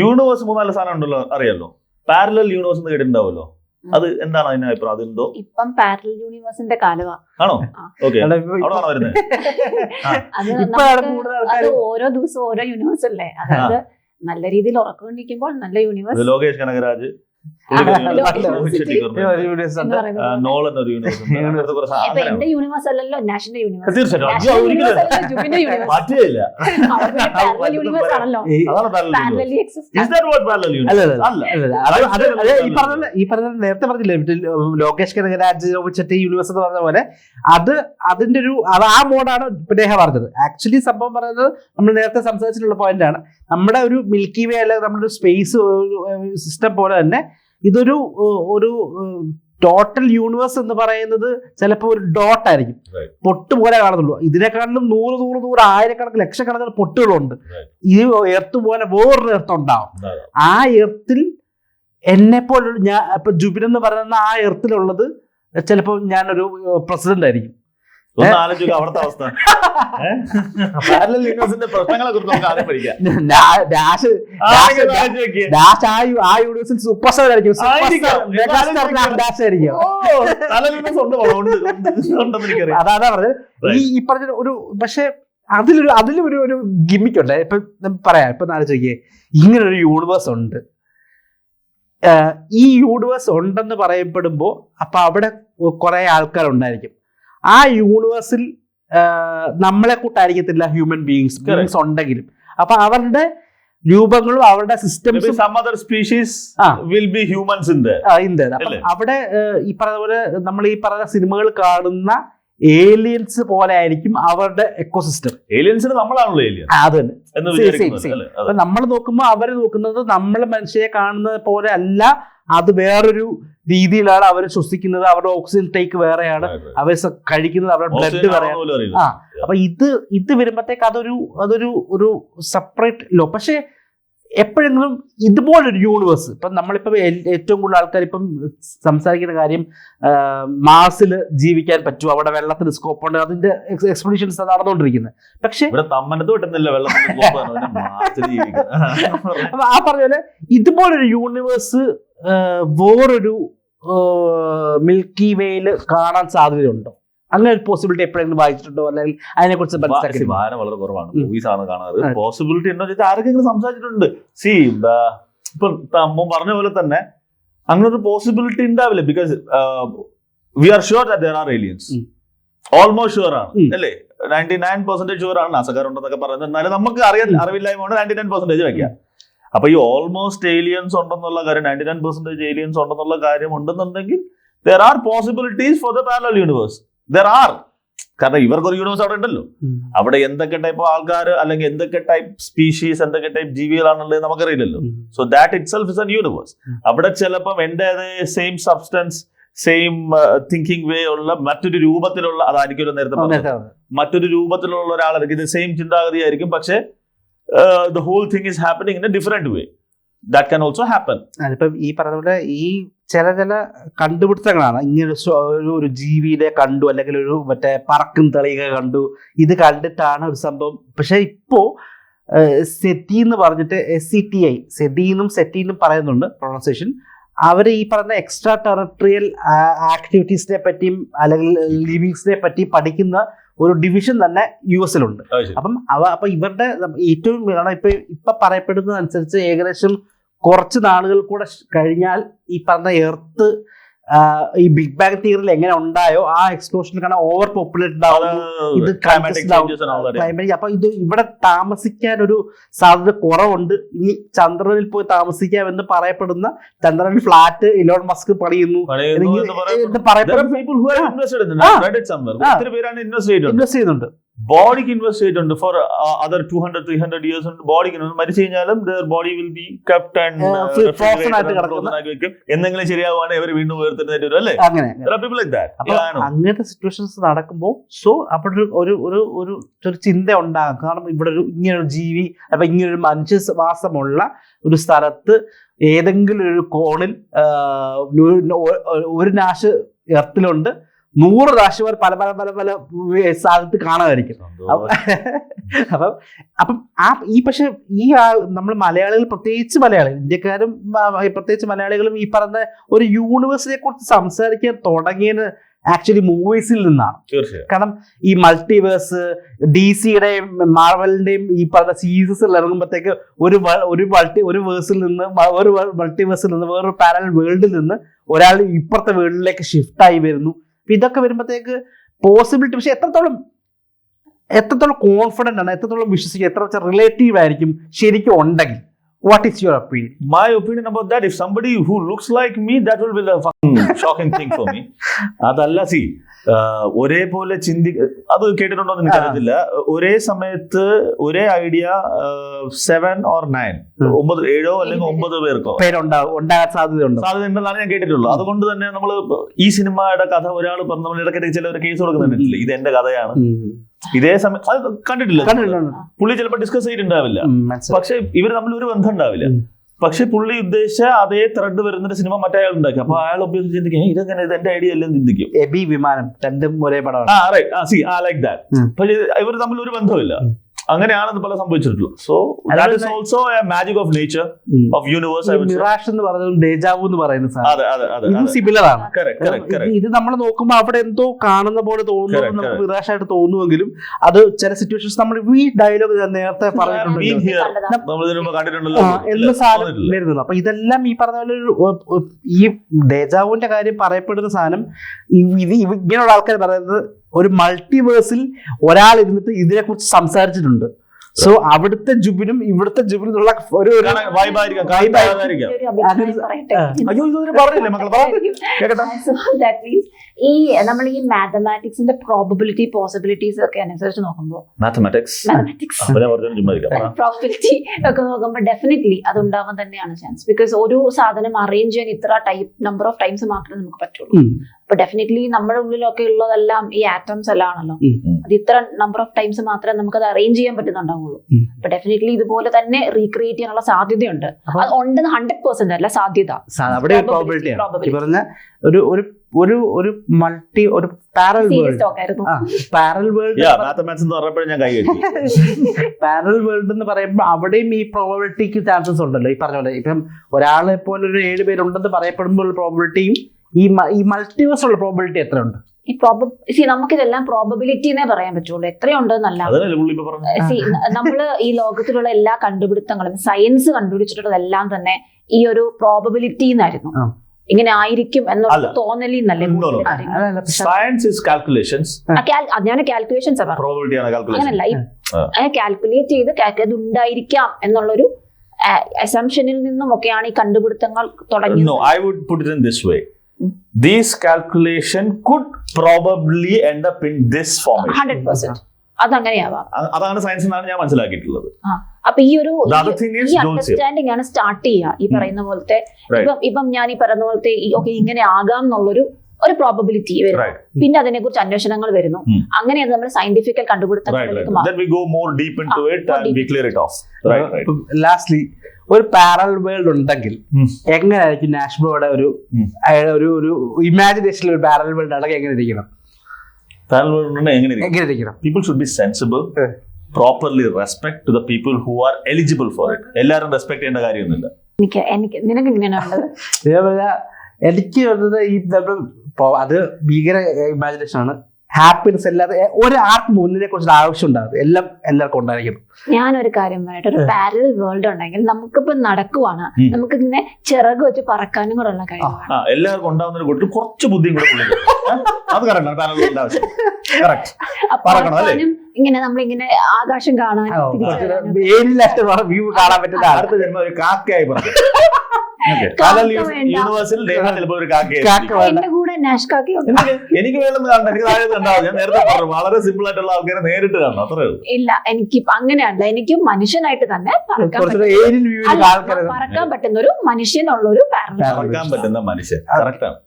Universe മൂന്നാൽ സാധനം ഉണ്ടല്ലോ അറിയാലോ? പാരലൽ യൂണിവേഴ്സ് എന്ന് കേട്ടിട്ടുണ്ടാവുമല്ലോ? അത് എന്താണ് അതിന്റെ അഭിപ്രായം? അതുണ്ടോ? ഇപ്പം പാരലൽ യൂണിവേഴ്സിന്റെ കാലമാണോ. ഓക്കെ വരുന്നത് അത് ഓരോ ദിവസവും ഓരോ യൂണിവേഴ്സ് അല്ലേ? അതായത് നല്ല രീതിയിൽ ഉറക്കൊണ്ടിരിക്കുമ്പോൾ നല്ല യൂണിവേഴ്സ് ലോകേഷ് കനകരാജ് എന്റെ യൂണിവേഴ്സ് അല്ലല്ലോ നാഷണൽ യൂണിവേഴ്സ് ഈ- പറഞ്ഞ നേരത്തെ പറഞ്ഞില്ലേ ലോകേഷ് കനകരാജ് ചെട്ടി യൂണിവേഴ്സ് എന്ന് പറഞ്ഞ പോലെ അത് അതിന്റെ ഒരു അത് ആ മോഡാണ് ഇപ്പൊ നേഹ പറഞ്ഞത്. ആക്ച്വലി സംഭവം പറയുന്നത് നമ്മൾ നേരത്തെ സംസാരിച്ചിട്ടുള്ള പോയിന്റ് ആണ്. നമ്മുടെ ഒരു മിൽക്കി വേ അല്ലെങ്കിൽ നമ്മുടെ ഒരു സ്പേസ് സിസ്റ്റം പോലെ തന്നെ ഇതൊരു ഒരു ടോട്ടൽ യൂണിവേഴ്സ് എന്ന് പറയുന്നത് ചിലപ്പോൾ ഒരു ഡോട്ട് ആയിരിക്കും. പൊട്ട് പോലെ കാണുന്നുള്ളൂ ഇതിനെക്കാളും നൂറ് നൂറ് നൂറ് ആയിരക്കണക്കിന് ലക്ഷക്കണക്കിന് പൊട്ടുകളുണ്ട്. ഈ എർത്ത് പോലെ വേറൊരു എർത്ത് ഉണ്ടാവും. ആ എർത്തിൽ എന്നെ പോലെ ഞാൻ ഇപ്പൊ ജുബിൻ എന്ന് പറയുന്ന ആ എർത്തിലുള്ളത് ചിലപ്പോൾ ഞാനൊരു പ്രസിഡന്റ് ആയിരിക്കും. സൂപ്പർ സ്റ്റാർ ആയിരിക്കും. അതാ പറഞ്ഞത്. ഈ ഈ പറഞ്ഞ ഒരു പക്ഷെ അതിലൊരു അതിലും ഒരു ഒരു ഗിമ്മിക്കുണ്ട് ഉണ്ട്. ഇപ്പൊ പറയാം. ഇപ്പൊ ആലോചിക്കേ. ഇങ്ങനെ ഒരു യൂണിവേഴ്സ് ഉണ്ട് ഈ യൂണിവേഴ്സ് ഉണ്ടെന്ന് പറയപ്പെടുമ്പോൾ അപ്പൊ അവിടെ കുറെ ആൾക്കാരുണ്ടായിരിക്കും. ആ യൂണിവേഴ്സിൽ നമ്മളെ കൂട്ടായിരിക്കത്തില്ല ഹ്യൂമൻ ബീങ്സ് ബീങ്സ് ഉണ്ടെങ്കിലും. അപ്പൊ അവരുടെ രൂപങ്ങളും അവരുടെ സിസ്റ്റം സിസ്റ്റംസും humans in there. ഉണ്ട് അപ്പം അല്ലേ? അവിടെ ഈ പറഞ്ഞ പോലെ നമ്മൾ ഈ പറഞ്ഞ സിനിമകൾ കാണുന്ന ഏലിയൻസ് പോലെ ആയിരിക്കും അവരുടെ എക്കോസിസ്റ്റം ഏലിയൻസിന് നമ്മളാണല്ലോ ഏലിയൻ തന്നെ. അതെ. നമ്മൾ നോക്കുമ്പോൾ അവർ നോക്കുന്നത് നമ്മൾ മനുഷ്യരെ കാണുന്നത് പോലെ അല്ല അത് വേറൊരു രീതിയിലാണ് അവർ ശ്വസിക്കുന്നത്. അവരുടെ ഓക്സിജൻ ടേക്ക് വേറെയാണ്. അവർ കഴിക്കുന്നത്. അവരുടെ ബ്ലഡ് വേറെയാണ്. ആ അപ്പൊ ഇത് ഇത് വരുമ്പോഴത്തേക്ക് അതൊരു അതൊരു ഒരു സെപ്പറേറ്റ് ലോ പക്ഷെ എപ്പോഴെങ്കിലും ഇതുപോലൊരു യൂണിവേഴ്സ് ഇപ്പം നമ്മളിപ്പം ഏറ്റവും കൂടുതൽ ആൾക്കാർ ഇപ്പം സംസാരിക്കുന്ന കാര്യം മാസിൽ ജീവിക്കാൻ പറ്റും. അവിടെ വെള്ളത്തിന് സ്കോപ്പ് ഉണ്ട്. അതിന്റെ എക്സ്പ്ലനേഷൻസ് നടന്നുകൊണ്ടിരിക്കുന്നത് പക്ഷെ ആ പറഞ്ഞ പോലെ ഇതുപോലൊരു യൂണിവേഴ്സ് വേറൊരു മിൽക്കി വേയിൽ കാണാൻ സാധ്യതയുണ്ടോ? അങ്ങനെ ഒരു പോസിബിലിറ്റി എപ്പോഴെങ്കിലും വായിച്ചിട്ടുണ്ടോ? അല്ലെങ്കിൽ അതിനെ കുറിച്ച് വായന വളരെ കുറവാണ്. മൂവീസ് ആണ് കാണാറ്. പോസിബിലിറ്റി ഉണ്ടോ ചോദിച്ചാൽ ആരൊക്കെങ്കിലും സംസാരിച്ചിട്ടുണ്ട്. സി ഇപ്പൊ അമ്മ പറഞ്ഞ പോലെ തന്നെ അങ്ങനെ ഒരു പോസിബിലിറ്റി ഉണ്ടാവില്ല because we are sure there are aliens almost sure ആണ്. അല്ലേ? നയന്റി നയൻ പെർസെന്റേജ് ഷുവർ ആണ്. നാസക്കാരുണ്ടെന്നൊക്കെ പറയുന്നത് എന്നാലും നമുക്ക് അറിയാൻ. അറിവില്ലായ്മ കൊണ്ട് നയന്റി നയൻ പെർസെന്റേജ് വെക്കാം അപ്പൊ ഈ ഓൾമോസ്റ്റ് ഏലിയൻസ് ഉണ്ടെന്നുള്ള കാര്യം നയന്റി നയൻ പെർസെന്റേജ് ഏലിയൻസ് ഉണ്ടെന്നുള്ള കാര്യം ഉണ്ടെന്നുണ്ടെങ്കിൽ there are possibilities for the parallel universe there are കാരണം ഇവർക്കൊരു യൂണിവേഴ്സ് അവിടെ ഉണ്ടല്ലോ. അവിടെ എന്തൊക്കെ ടൈപ്പ് ആൾക്കാർ അല്ലെങ്കിൽ എന്തൊക്കെ ടൈപ്പ് സ്പീഷീസ് എന്തൊക്കെ ടൈപ്പ് ജീവികളാണുള്ളത് നമുക്കറിയില്ലല്ലോ. So that itself is an universe. അവിടെ ചിലപ്പം എന്റെ same substance same thinking way ഉള്ള മറ്റൊരു രൂപത്തിലുള്ള അതായിരിക്കുമല്ലോ നേരത്തെ. മറ്റൊരു രൂപത്തിലുള്ള ഒരാളായിരിക്കും. ഇത് സെയിം ചിന്താഗതി ആയിരിക്കും പക്ഷേ the whole thing is happening in a different way that can also happen അതിപ്പം ഈ പറഞ്ഞ ഈ ചില ചില കണ്ടുപിടുത്തങ്ങളാണ്. ഇങ്ങനെ ഒരു ഒരു ജീവിയെ കണ്ടു അല്ലെങ്കിൽ ഒരു മറ്റേ പറക്കും തെളിയുക കണ്ടു. ഇത് കണ്ടിട്ടാണ് ഒരു സംഭവം. പക്ഷെ ഇപ്പോ സെറ്റി എന്ന് പറഞ്ഞിട്ട് എസ് സി ടി ഐ സെറ്റീന്നും സെറ്റീന്നും പറയുന്നുണ്ട് പ്രൊണൗൺസിയേഷൻ അവർ ഈ പറഞ്ഞ എക്സ്ട്രാ ടെറിട്ടറിയൽ ആക്ടിവിറ്റീസിനെ പറ്റിയും അല്ലെങ്കിൽ ലിവിങ്സിനെ പറ്റി പഠിക്കുന്ന ഒരു ഡിവിഷൻ തന്നെ യു എസിലുണ്ട് അപ്പം അവ അപ്പൊ ഇവരുടെ ഏറ്റവും കാരണം ഇപ്പൊ ഇപ്പൊ പറയപ്പെടുന്നത് അനുസരിച്ച് ഏകദേശം കുറച്ച് നാളുകൾ കൂടെ കഴിഞ്ഞാൽ ഈ പറഞ്ഞ എർത്ത് ഈ ബിഗ് ബാങ് തിയറിൽ എങ്ങനെ ഉണ്ടായോ ആ എക്സ്പ്ലോഷൻ കാരണം ഓവർ പോപ്പുലേറ്റഡ് ആവുന്നു. ഇത് ക്ലൈമാറ്റിക് അപ്പൊ ഇത് ഇവിടെ താമസിക്കാൻ ഒരു സാധ്യത കുറവുണ്ട്. ഇനി ചന്ദ്രനിൽ പോയി താമസിക്കാം എന്ന് പറയപ്പെടുന്ന. ചന്ദ്രൻ ഫ്ലാറ്റ് ഇലോൺ മസ്ക് പണിയുന്നു ഇൻവെസ്റ്റ് ചെയ്യുന്നുണ്ട്. ബോഡിക്ക് ഇൻവെസ്റ്റ് ചെയ്തിട്ടുണ്ട് for other two hundred three hundred years ഉണ്ട് ബോഡിക്ക് മരിച്ചു കഴിഞ്ഞാലും their body will be kept and എന്തെങ്കിലും ശരിയാവുകയാണെങ്കിൽ ഇവർ വീണ്ടും ഉയർത്തിട്ട് വരും അല്ലേ. അങ്ങനത്തെ സിറ്റുവേഷൻസ് നടക്കുമ്പോൾ സോ അവിടെ ഒരു ഒരു ഒരു ഒരു ചിന്ത ഉണ്ടാകും. കാരണം ഇവിടെ ഒരു ഇങ്ങനെ ഒരു ജീവി അപ്പൊ ഇങ്ങനെ ഒരു മനുഷ്യവാസമുള്ള ഒരു സ്ഥലത്ത് ഏതെങ്കിലും ഒരു കോണിൽ ഒരു നാശ് എർത്തിലുണ്ട്. നൂറ് രാശിമാർ പല പല പല പല സ്ഥലത്ത് കാണാമായിരിക്കും. അപ്പം അപ്പം ആ ഈ പക്ഷെ ഈ ആ നമ്മൾ മലയാളികൾ പ്രത്യേകിച്ച് മലയാളികൾ ഇന്ത്യക്കാരും പ്രത്യേകിച്ച് മലയാളികളും ഈ പറഞ്ഞ ഒരു യൂണിവേഴ്സിനെ കുറിച്ച് സംസാരിക്കാൻ തുടങ്ങിയത് ആക്ച്വലി മൂവീസിൽ നിന്നാണ്. തീർച്ചയായും. കാരണം ഈ മൾട്ടിവേഴ്സ് ഡി സിയുടെയും മാർവലിന്റെയും ഈ പറഞ്ഞ സീരീസസ് ഇറങ്ങുമ്പോഴത്തേക്ക് ഒരു ഒരു മൾട്ടി ഒരു വേഴ്സിൽ നിന്ന് ഒരു മൾട്ടിവേഴ്സിൽ നിന്ന് വേറൊരു പാരൽ വേൾഡിൽ നിന്ന് ഒരാൾ ഇപ്പുറത്തെ വേൾഡിലേക്ക് ഷിഫ്റ്റ് ആയി വരുന്നു. അപ്പൊ ഇതൊക്കെ വരുമ്പോഴത്തേക്ക് പോസിബിലിറ്റി പക്ഷെ എത്രത്തോളം എത്രത്തോളം കോൺഫിഡന്റ് ആണ് എത്രത്തോളം വിശ്വസിക്കുക എത്ര വെച്ചാൽ റിലേറ്റീവ് ആയിരിക്കും ശരിക്കും ഉണ്ടെങ്കിൽ. What is your opinion my opinion about that if somebody who looks like me that will be the fucking shocking thing for me. അതല്ല സി ഒരേപോലെ ചിന്തി അത് കേട്ടിട്ടുണ്ടോ എന്ന് എനിക്കറിയത്തില്ല. ഒരേ സമയത്ത് ഒരേ ഐഡിയ സെവൻ ഓർ നയൻ. ഒമ്പത് ഏഴോ അല്ലെങ്കിൽ ഒമ്പത് പേർക്കോ? ഉണ്ടാകാൻ സാധ്യതയുണ്ടോ. സാധ്യത ഉണ്ടെന്നാണ് ഞാൻ കേട്ടിട്ടുള്ളൂ അതുകൊണ്ട് തന്നെ നമ്മൾ ഈ സിനിമയുടെ കഥ ഒരാൾ പറഞ്ഞു നമ്മൾ ഇടയ്ക്കിടയ്ക്ക് ചിലവർ കേസ് കൊടുക്കുന്നില്ല ഇത് എന്റെ കഥയാണ്. ഇതേ സമയം അത് കണ്ടിട്ടില്ല. പുള്ളി ചിലപ്പോൾ ഡിസ്കസ് ചെയ്തിട്ടുണ്ടാവില്ല. പക്ഷെ ഇവർ തമ്മിൽ ഒരു ബന്ധം ഉണ്ടാവില്ല. പക്ഷെ പുള്ളി ഉദ്ദേശിച്ച അതേ ത്രെഡ് വരുന്ന സിനിമ മറ്റേ അയാൾ ഉണ്ടാക്കി. അപ്പൊ അയാൾ ഉപയോഗിച്ച് ചിന്തിക്കും "ഏയ്, ഇതെങ്ങനെ? ഇത് എന്റെ ഐഡിയ അല്ലെന്ന് ചിന്തിക്കും. എബി വിമാനം രണ്ടും ഒരേ പടമാണ്. ആ റൈറ്റ് ആ സി ആ ലൈക്ക് ദാറ്റ് പക്ഷേ ഇവർ തമ്മിൽ ഒരു ബന്ധമില്ല. അങ്ങനെയാണ് പല സംഭവിച്ചിട്ടുള്ളത്. So that is also a magic of nature of universe mirage എന്ന് പറയുന്നത് ഡേജാവു എന്ന് പറയുന്ന സാധനം. അതെ അതെ അതെ ഇത് സിമിലർ ആണ്. ഇത് ഇത് നമ്മൾ നോക്കുമ്പോൾ അവിടെ എന്തോ കാണുന്ന പോലെ തോന്നുന്നു Correct, നമുക്ക് മിറാഷ് ആയിട്ട് തോന്നുമെങ്കിലും അത് ചില സിറ്റുവേഷൻസ് നമ്മൾ ഈ ഡയലോഗ് നേരത്തെ പറഞ്ഞിട്ടുണ്ടല്ലോ എന്ന സാധനം വരുന്നത് അപ്പൊ ഇതെല്ലാം ഈ പറഞ്ഞ പോലെ ഒരു ഈ ഡേജാവുവിന്റെ കാര്യം പറയപ്പെടുന്ന സാധനം ഇങ്ങനെയുള്ള ആൾക്കാർ പറയുന്നത് ഒരു മൾട്ടിവേഴ്സിൽ ഒരാൾ ഇരുന്നിട്ട് ഇതിനെ കുറിച്ച് സംസാരിച്ചിട്ടുണ്ട് സോ അവിടുത്തെ ജുബിനും ഇവിടുത്തെ ജുബിനും ഉള്ള ഒരു ഈ നമ്മൾ ഈ മാത്തമാറ്റിക്സിന്റെ പ്രോബിലിറ്റി പോസിബിലിറ്റീസ് ഒക്കെ അനുസരിച്ച് നോക്കുമ്പോൾ മാത്തമാറ്റിക്സ് മാത്തമാറ്റിക്സ് പ്രോബിലിറ്റി ഒക്കെ നോക്കുമ്പോൾ ഡെഫിനറ്റ്ലി അത് ഉണ്ടാവാൻ തന്നെയാണ് ചാൻസ് ബിക്കോസ് ഒരു സാധനം അറേഞ്ച് ചെയ്യാൻ ഇത്ര ടൈപ്പ് നമ്പർ ഓഫ് ടൈംസ് മാത്രമേ നമുക്ക് പറ്റുള്ളൂ. അപ്പൊ ഡെഫിനറ്റ്ലി നമ്മുടെ ഉള്ളിലൊക്കെ ഉള്ളതെല്ലാം ഈ ആറ്റംസ് എല്ലാം ആണല്ലോ. അത് ഇത്ര നമ്പർ ഓഫ് ടൈംസ് മാത്രമേ നമുക്ക് അത് അറേഞ്ച് ചെയ്യാൻ പറ്റുന്നുണ്ടാവുള്ളൂ. അപ്പൊ ഡെഫിനറ്റ്ലി ഇതുപോലെ തന്നെ റീക്രിയേറ്റ് ചെയ്യാനുള്ള സാധ്യതയുണ്ട്. അത് ഉണ്ടെന്ന് ഹൺഡ്രഡ് പെർസെന്റ് അല്ല സാധ്യത. അവിടെ. പറഞ്ഞ ഒരു ഒരു ഒരു ഒരു മൾട്ടി ഒരു parallel world parallel world mathematics എന്ന് പറഞ്ഞപ്പോഴും ഞാൻ കൈ പാരൽ വേൾഡ് എന്ന് പറയുമ്പോൾ അവിടെയും ഈ പ്രോബിലിറ്റിക്ക് ചാൻസസ് ഉണ്ടല്ലോ. ഈ പറഞ്ഞ പോലെ ഇപ്പം ഒരാളെ പോലെ ഒരു ഏഴ് പേരുണ്ടെന്ന് പറയപ്പെടുമ്പോൾ പ്രോബിലിറ്റിയും ഈ ഈ മൾട്ടിവേഴ്സ് ഉള്ള പ്രോബിലിറ്റി എത്രയുണ്ട്? ഉണ്ട് ഈ പ്രോബ സി നമുക്കിതെല്ലാം പ്രോബബിലിറ്റിനെ പറയാൻ പറ്റുള്ളൂ. എത്രയുണ്ടെന്നല്ല. സി നമ്മൾ ഈ ലോകത്തിലുള്ള എല്ലാ കണ്ടുപിടുത്തങ്ങളും സയൻസ് കണ്ടുപിടിച്ചിട്ടുള്ളതെല്ലാം തന്നെ ഈ ഒരു പ്രോബിലിറ്റി എന്നായിരുന്നു ഇങ്ങനെ ആയിരിക്കും എന്നുള്ള. തോന്നലിൽ നിന്നല്ലേ സയൻസ് ഇസ് കാൽക്കുലേഷൻസ് ഞാൻ കാൽക്കുലേഷൻസ് അങ്ങനല്ല കാൽക്കുലേറ്റ് ചെയ്ത് അത് ഉണ്ടായിരിക്കാം എന്നുള്ളൊരു അസംഷനിൽ നിന്നും ഒക്കെയാണ് ഈ കണ്ടുപിടുത്തങ്ങൾ തുടങ്ങിയത്. No, I would in in This calculation could probably end up in this formation. Hundred percent അതങ്ങനെയാവാം അതാണ് സയൻസ് എന്നാണ് ഞാൻ മനസ്സിലാക്കിയിട്ടുള്ളത് അപ്പൊ ഈ ഒരു ഈ. അണ്ടർസ്റ്റാൻഡിംഗ് ആണ് സ്റ്റാർട്ട് ചെയ്യുക ഈ ഉം. പറയുന്ന പോലത്തെ. ഇപ്പം ഇപ്പം ഞാൻ ഈ പറയുന്ന പോലത്തെ ഓക്കെ ഇങ്ങനെ ആകാം എന്നുള്ളൊരു ഒരു പ്രോബബിലിറ്റി വരുന്നു Right. പിന്നെ അതിനെ കുറിച്ച് അന്വേഷണങ്ങൾ വരുന്നു ഉം. അങ്ങനെ അത് നമ്മൾ സയന്റിഫിക്കൽ കണ്ടുപിടുത്തങ്ങളിലേക്ക് right. മാറും Then we go more deep into it and we clear it off. Right, right. Lastly ഒരു പാരൽ വേൾഡ് ഉണ്ടെങ്കിൽ. എങ്ങനെയായിരിക്കും നാഷ്ബ്രോയുടെ ഒരു അയാളുടെ ഒരു ഒരു ഇമാജിനേഷനിൽ ഒരു പാരൽ വേൾഡ് എങ്ങനെ ഇരിക്കണം ഉണ്ടെങ്കിൽ എങ്ങനെ ഇരിക്കും? എങ്ങനെ ഇരിക്കണം People should be sensible, Eh. properly respect to the people who are eligible for it. എല്ലാവരും റെസ്പെക്ട് ചെയ്യേണ്ട കാര്യമൊന്നുമില്ല എനിക്ക് എനിക്ക് നിനക്ക് ഇതേപോലെ എനിക്ക് വന്നത് ഈ അത് ഭീകര ഇമാജിനേഷൻ ആണ് ഹാപ്പിനെസ് അല്ലാതെ ഒരു ആർക്കും ഒന്നിനെ കുറിച്ച് ആവശ്യം ഉണ്ടാകും എല്ലാം എല്ലാവർക്കും ഉണ്ടായിരിക്കും ഒരു കാര്യം പറയട്ടെ. ഒരു പാരൽ വേൾഡ് ഉണ്ടെങ്കിൽ നമുക്കിപ്പോ നടക്കുവാണ്. നമുക്ക് ഇങ്ങനെ ചിറക് വെച്ച് പറക്കാനും കൂടെ ഉള്ള കാര്യം എല്ലാവർക്കും ഉണ്ടാവുന്ന കൂട്ടി കുറച്ച് ബുദ്ധിയും കൂടെ അത് കറക്റ്റ് ഇങ്ങനെ നമ്മളിങ്ങനെ ആകാശം കാണാൻ വ്യൂ കാണാൻ പറ്റുന്ന അടുത്ത ജന്മം ഒരു കാക്കയായി പറഞ്ഞു. യൂണിവേഴ്സിൽ ഒരു കാക്കയായി നാഷ്കാക്കി എനിക്ക് എനിക്ക് വേണമെന്ന് കാണണ്ട എനിക്ക് താഴെ ഞാൻ നേരത്തെ പറഞ്ഞു വളരെ സിമ്പിൾ ആയിട്ടുള്ള ആൾക്കാരെ നേരിട്ട് കാണണം. അത്രേ ഉള്ളൂ. ഇല്ല എനിക്ക് അങ്ങനെയല്ല എനിക്ക് മനുഷ്യനായിട്ട് തന്നെ പറക്കാൻ പറ്റുന്ന ഒരു മനുഷ്യനുള്ള ഒരു പറക്കാൻ പറ്റുന്ന മനുഷ്യൻ. കറക്റ്റ് ആണ്.